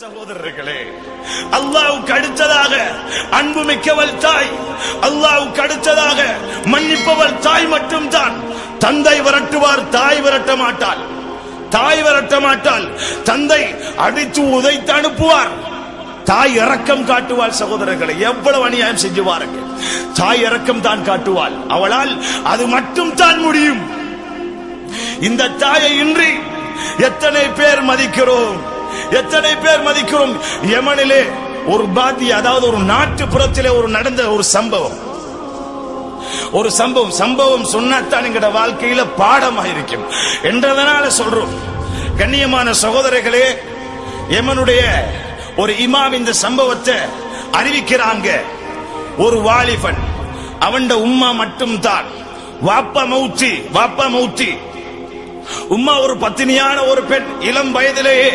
சகோதரர்களே அல்லாவுக்கு அடுத்ததாக அன்பு மிக்கவள் தாய் அல்லாவுக்கு அடுத்ததாக மன்னிப்பவள் தாய் மட்டும்தான். தந்தை விரட்டுவார் தாய் விரட்ட மாட்டாள். தாய் விரட்ட மாட்டாள். தந்தை அடித்து உதைத்து அனுப்புவார். தாய் இரக்கம் காட்டுவாள் சகோதரர்களை எவ்வளவு அநியாயம் செஞ்சு பாருங்க. தாய் இரக்கம் தான் காட்டுவாள். அவளால் அது மட்டும் தான் முடியும். இந்த தாயை இன்றி எத்தனை பேர் மதிக்கிறோம்? எத்தனை பேர் மதிக்கிறோம்? யமனிலே ஒரு பாதி அதாவது ஒரு நாட்டுப்புறத்திலே ஒரு நடந்த ஒரு சம்பவம். ஒரு சம்பவம். சம்பவம் சொன்னாத்தான் எங்கட வாழ்க்கையில பாடமாயிருக்கும். என்றதனால சொல்றோம். கண்ணியமான சகோதரர்களே எமனுடைய ஒரு இமாம் இந்த சம்பவத்தை அறிவிக்கிறாங்க. ஒரு வாலிபன். அவன் உம்மா மட்டும் தான் வாப்பா மௌத்தி வாப்பா மௌத்தி. உம்மா ஒரு பத்தினியான ஒரு பெண் இளம் வயதிலேயே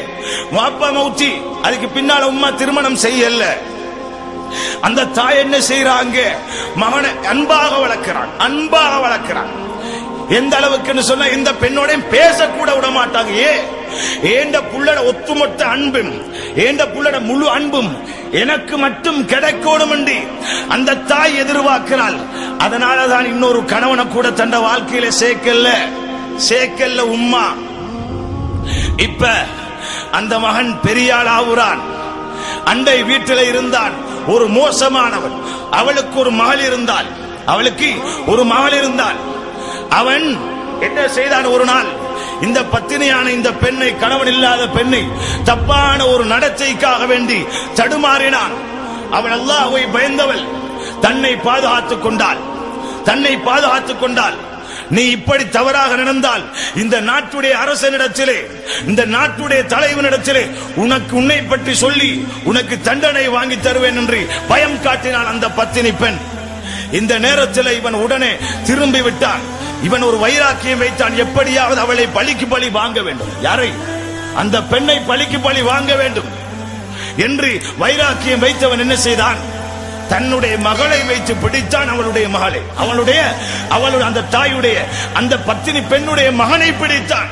வாப்பா மௌத்தி அதுக்கு பின்னால உம்மா திருமணம் செய்யல அந்த தாய் என்ன செய்யறாங்க மகனை அன்பாக வளர்க்கிறான் அன்பாக வளர்க்கிறான். எந்த அளவுக்குன்னு சொன்னா இந்த பெண்ணோட பேசக்கூட விட மாட்டாங்க ஏ ஏண்ட புள்ளட ஒத்துமொத்த அன்பும் ஏண்ட புள்ளட முழு அன்பும் எனக்கு மட்டும் கிடைக்கணும் என்று அந்த தாய் எதிர்பார்க்கிறாள். அதனாலதான் இன்னொரு கணவனை கூட தந்த வாழ்க்கையில சேர்க்கல சேக்கல்ல உம்மா. இப்ப அந்த மகன் பெரியாள் ஆவுறான். அண்டை வீட்டில் இருந்தான். ஒரு மோசமானவன். அவளுக்கு ஒரு மகள் இருந்தாள். அவளுக்கு ஒரு மகள் இருந்தாள். அவன் என்ன செய்தான் ஒரு நாள்? இந்த பத்தினியான இந்த பெண்ணை கணவன் இல்லாத பெண்ணை தப்பான ஒரு நடத்தைக்காக வேண்டி தடுமாறினான். அவள் அல்லாஹ்வை பயந்தவள். தன்னை பாதுகாத்துக் கொண்டாள். தன்னை பாதுகாத்துக் கொண்டாள். நீ இப்படி தவறாக நடந்தால் இந்த நாட்டுடைய அரசனிடத்திலே இந்த நாட்டுடைய தலைவனிடத்திலே உனக்கு உன்னை பற்றி சொல்லி உனக்கு தண்டனை வாங்கி தருவேன் என்று பயம் காட்டினான் அந்த பத்தினி பெண். இந்த நேரத்தில் இவன் உடனே திரும்பி விட்டான். இவன் ஒரு வைராக்கியம் வைத்தான். எப்படியாவது அவளை பழிக்கு பழி வாங்க வேண்டும். யாரை? அந்த பெண்ணை பழிக்கு பழி வாங்க வேண்டும். என்று வைராக்கியம் வைத்தவன் என்ன செய்தான்? தன்னுடைய மகளை வைத்து பிடித்தான் அவளுடைய மகளை. அவளுடைய அவளுடைய அந்த தாயுடைய அந்த பத்தினி பெண்ணுடைய மகனை பிடித்தான்.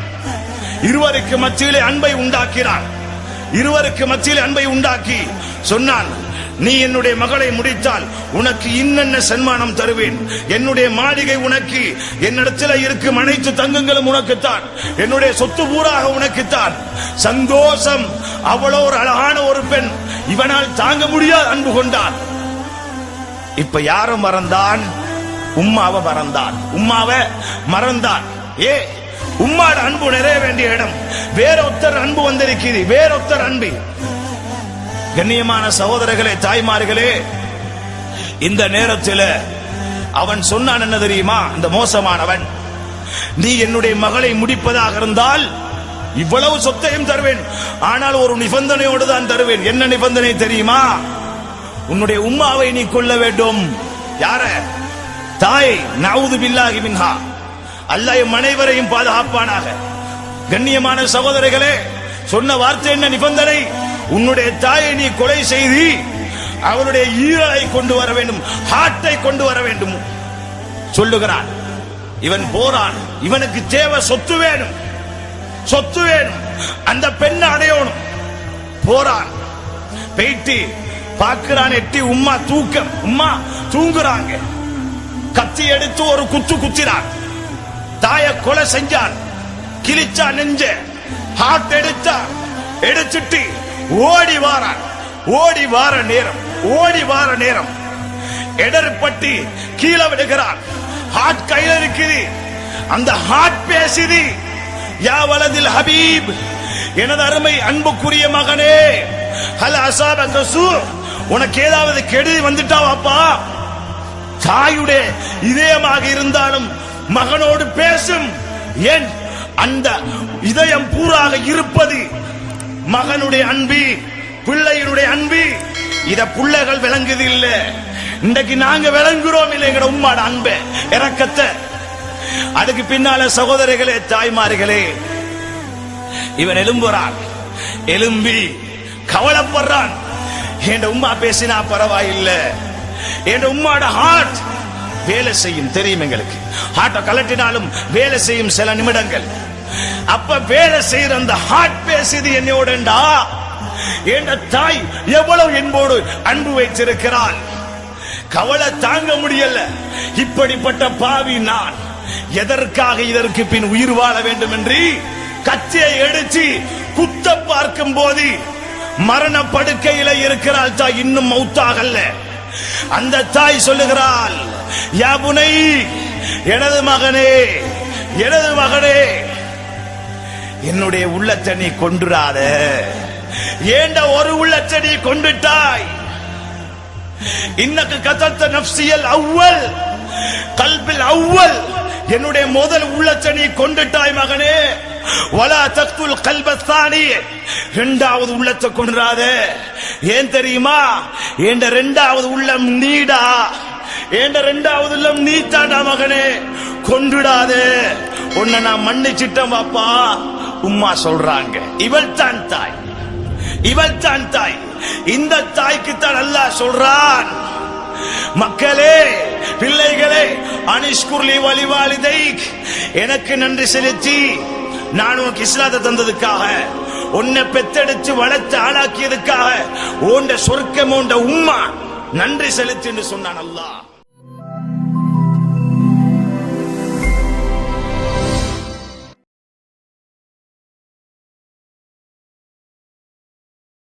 இருவருக்கு மத்தியிலே அன்பை உண்டாக்கினான். இருவருக்கு மத்தியில் அன்பை உண்டாக்கி சொன்னான் நீ என்னுடைய மகளை முடித்தால் உனக்கு இன்னென்ன சன்மானம் தருவேன்? என்னுடைய மாளிகை உனக்கு என்னிடத்தில் இருக்கும் அனைத்து தங்குங்களும் உனக்குத்தான். என்னுடைய சொத்து பூராக உனக்குத்தான். சந்தோஷம் அவ்வளோ ஒரு அழகான ஒரு பெண். இவனால் தாங்க முடியாத அன்பு கொண்டான். இப்ப யாரும் மறந்தான்? உம்மாவை மறந்தான். உம்மாவை மறந்தான். ஏ உம்மாட அன்பு நிறைய வேண்டிய இடம். வேறொத்தர் அன்பு வந்திருக்கிறது வேறொத்தர் அன்பு. கண்ணியமான சகோதரர்களே தாய்மார்களே இந்த நேரத்தில் அவன் சொன்னான் என்ன தெரியுமா? இந்த மோசமானவன். நீ என்னுடைய மகளை முடிப்பதாக இருந்தால் இவ்வளவு சொத்தையும் தருவேன். ஆனால் ஒரு நிபந்தனையோடு தான் தருவேன். என்ன நிபந்தனை தெரியுமா? உன்னுடைய உம்மாவை நீ கொள்ள வேண்டும். யார? தாய் நவுது பில்லாகி மின்ஹா. அல்லாஹ் என் அனைவரையும் பாதுகாப்பானாக. கண்ணியமான சகோதரர்களே சொன்ன வார்த்தை என்ன நிபந்தனை? உன்னுடைய தாயை நீ கொலை செய்து அவருடைய ஈரலை கொண்டு வர வேண்டும் ஹார்ட்டை கொண்டு வர வேண்டும். சொல்லுகிறான் இவன் போறான் இவனுக்கு தேவை சொத்து வேணும். சொத்து வேணும். அந்த பெண்ணை அடையணும். போறான். போயிட்டு பார்க்கிறான் எட்டி உம்மா தூக்கம் உம்மா தூங்குறாங்க. கத்தி எடுத்து ஒரு குத்து குத்தினான். தாய கொலை செஞ்சான். கிழிச்சா நெஞ்ச ஹார்ட் எடுத்தா எடுத்துட்டு ஓடி வாரான். ஓடி வார நேரம் ஓடி வார நேரம். எடர்பட்டி கீழே விடுகிறான் ஹார்ட் கையில இருக்குது. அந்த ஹார்ட் பேசுது. யா வலதில் ஹபீப் எனது அருமை அன்புக்குரிய மகனே ஹலோ அசாப உனக்கு ஏதாவது கெடு வந்துட்டா வாப்பா தாயுடைய இதயமாக இருந்தாலும் மகனோடு பேசும். ஏன்? அந்த இதயம் பூராக இருப்பது மகனுடைய அன்பு பிள்ளையினுடைய அன்பு. இத பிள்ளைகள் விளங்குது இல்ல. இன்றைக்கு நாங்க விளங்குறோம் இல்லை எங்கட உம்மாட அன்பை. இறக்கத்தை அதுக்கு பின்னால சகோதரிகளே தாய்மார்களே இவன் எலும்புறான் எலும்பி கவலைப்படுறான். என் உம்மா பேசினா பரவாயில்லை. என் உம்மாட ஹார்ட் வேலை செய்யும் தெரியும் எங்களுக்கு. ஹார்ட்டை கலட்டினாலும் வேலை செய்யும் சில நிமிடங்கள். அப்ப வேலை செய்யற அந்த ஹார்ட் பேசுது என்னோடண்டா என்ற தாய் எவ்வளவு என்போடு அன்பு வைத்திருக்கிறாள். கவலை தாங்க முடியல. இப்படிப்பட்ட பாவி நான். எதற்காக இதற்கு பின் உயிர் வாழ வேண்டும் என்று கத்தியை எடுத்து குத்த பார்க்கும் போது மரண படுக்கையில இருக்கிறாள் தாய் இன்னும் மௌத்தாகல்ல. அந்த தாய் சொல்லுகிறாள் யாபுனை எனது மகனே எனது மகனே என்னுடைய உள்ளத்தை நீ கொண்டுராத ஏண்ட ஒரு உள்ளத்தை நீ கொண்டுட்டாய் இன்னக்கு கதத்த நப்சியல் அவ்வல் கல்பில் அவ்வல் என்னுடைய முதல் உள்ளத்தை நீ கொண்டுட்டாய் மகனே. வலா தக்துல் கல்பத்தானி இரண்டாவது உள்ளத்தை கொன்றாத. ஏன் தெரியுமா? என்ற இரண்டாவது உள்ளம் நீடா. என்ற இரண்டாவது உள்ளம் நீத்தாடா மகனே. கொண்டுடாதே உன்னை நான் மன்னிச்சிட்டேன் பாப்பா. உம்மா சொல்றாங்க இவள் தான் தாய். இவள் தான் தாய். இந்த தாய்க்கு தான் அல்லாஹ் சொல்றான். மக்களே பிள்ளைகளே அனிஷ்குர்லி வழிவாளிதை எனக்கு நன்றி செலுத்தி நான் உனக்கு இஸ்லாத்தை தந்ததுக்காக உன்னை பெத்தெடுத்து வளர்த்து ஆளாக்கியதுக்காக உண்ட சொர்க்கம் உண்ட உம்மா. நன்றி செலுத்தின்னு சொன்னான் அல்லாஹ்.